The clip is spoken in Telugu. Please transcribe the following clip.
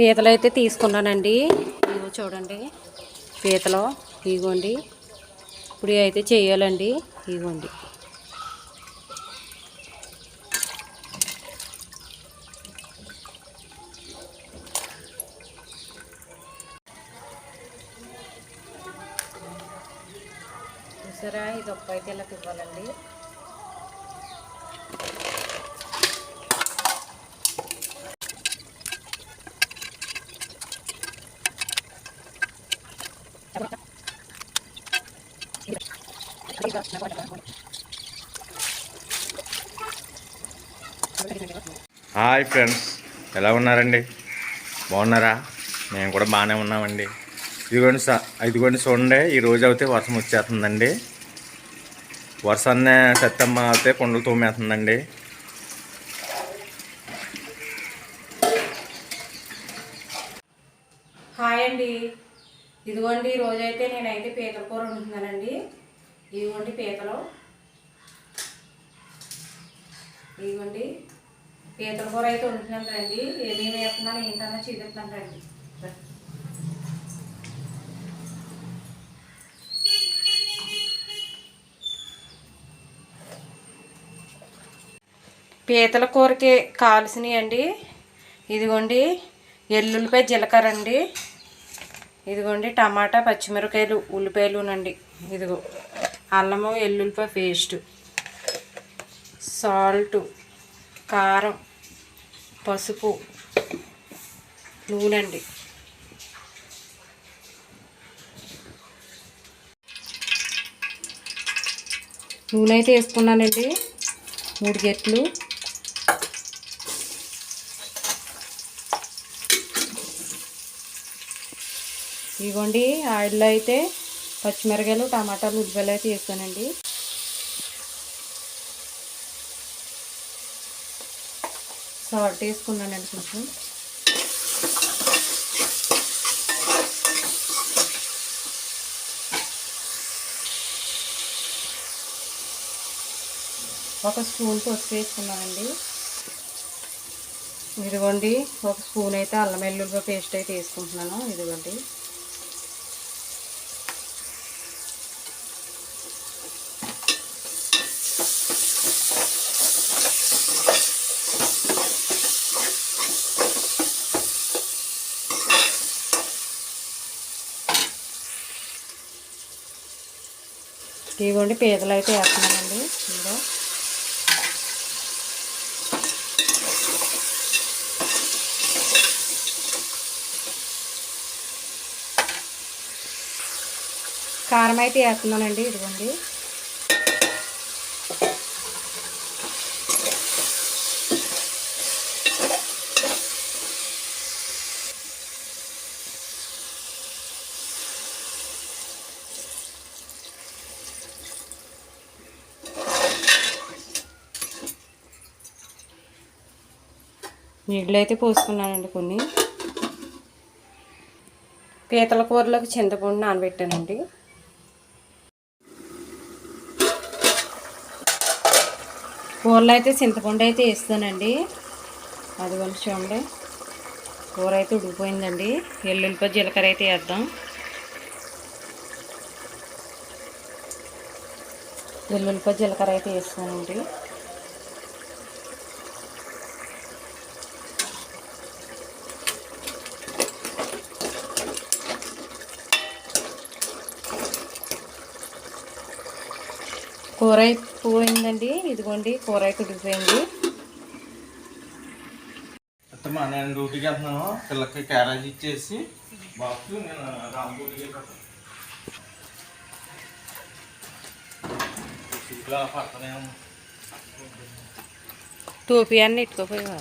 పీతలు అయితే తీసుకున్నానండి. ఇదిగో చూడండి. పీతలు ఇదిగోండి. ఇప్పుడు అయితే చేయాలండి. ఇదిగోండి. చూసారా? ఇది ఒక్క అయితే ఇలా తివ్వాలండి హాయ్ ఫ్రెండ్స్ ఎలా ఉన్నారండి? బాగున్నారా? మేము కూడా బాగానే ఉన్నామండి. ఇదిగోండి స ఇదిగోండి చూడండి ఈ రోజు అయితే వర్షం వచ్చేస్తుందండి. వర్షాన్ని సత్తమ్మ అయితే కొండలు తోమేస్తుందండి. హాయ్ అండి. ఇదిగోండి రోజైతే నేనైతే పీతల కూర వండుతున్నానండి. ఇదిగోండి పీతలు. ఇదిగోండి. పీతల కూర అయితే వండుతున్నాను రండి ఏమేమి వేస్తున్నాను ఏంటన్నా చూపిస్తున్నాను రండి పీతల కూరకి కావాల్సినవి అండి ఇదిగోండి. ఎల్లుల్లిపాయ జీలకర్ర అండి ఇదిగోండి టమాటా పచ్చిమిరపకాయలు ఉల్లిపాయలునండి ఇదిగో. అల్లము ఎల్లుల్లిపాయ పేస్ట్ సాల్ట్ కారం పసుపు నూనె అండి నూనె అయితే వేసుకున్నానండి. మూడు గెట్లు. ఇదిగోండి ఆయిల్లో అయితే పచ్చిమిరకాయలు టమాటాలు ఉల్లిపాయలు అయితే వేసానండి సాల్ట్ వేసుకున్నానండి కొంచెం. ఒక స్పూన్ పసుపు వేసుకున్నానండి. ఇదిగోండి ఒక స్పూన్ అయితే అల్లం వెల్లుల్లిపాయ పేస్ట్ అయితే వేసుకుంటున్నాను. ఇదిగోండి. ఇదిగోండి పీతలు అయితే వేస్తున్నానండి. ఇందులో కారం అయితే వేస్తున్నానండి ఇదిగోండి. నీళ్ళు అయితే పోసుకున్నానండి కొన్ని. పీతల కూరలోకి చింతపండు నానబెట్టానండి. కూరలో అయితే చింతపండు అయితే వేస్తానండి. అది కొంచెం చూడండి. కూర అయితే ఉడికిపోయిందండి. ఎల్లుల్లిపాయ జీలకర్ర అయితే వేద్దాం. ఎల్లుల్లిపాయ జీలకర్ర అయితే వేస్తానండి. కూర అయిపోయిందండి ఇదిగోండి కూర అయితే ఉడికిపోయింది అత్తమ్మా నేను డ్యూటీకి వెళ్తున్నాను. పిల్లకి క్యారేజ్ ఇచ్చేసి బాక్స్ నేను రాంపూర్కి టోపీ అన్ని ఇట్టుకోపోయావా